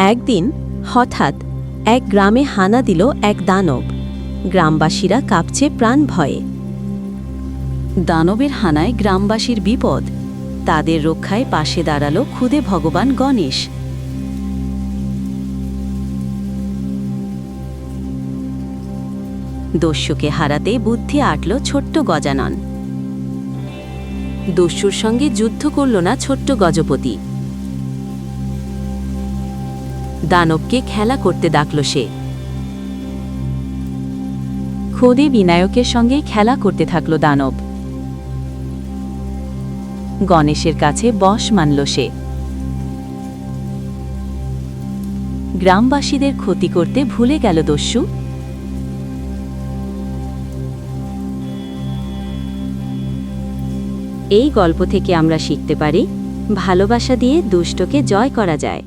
একদিন হঠাৎ এক গ্রামে হানা দিল এক দানব। গ্রামবাসীরা কাঁপছে প্রাণ ভয়ে। দানবের হানায় গ্রামবাসীর বিপদ। তাদের রক্ষায় পাশে দাঁড়াল খুদে ভগবান গণেশ। দস্যুকে হারাতে বুদ্ধি আটল ছোট্ট গজানন। দস্যুর সঙ্গে যুদ্ধ করল না ছোট্ট গজপতি। দানবকে খেলা করতে ডাকল সে। খোদে বিনায়কের সঙ্গে খেলা করতে থাকল দানব। গণেশের কাছে বশ মানল সে। গ্রামবাসীদের ক্ষতি করতে ভুলে গেল দস্যু। এই গল্প থেকে আমরা শিখতে পারি, ভালোবাসা দিয়ে দুষ্টকে জয় করা যায়।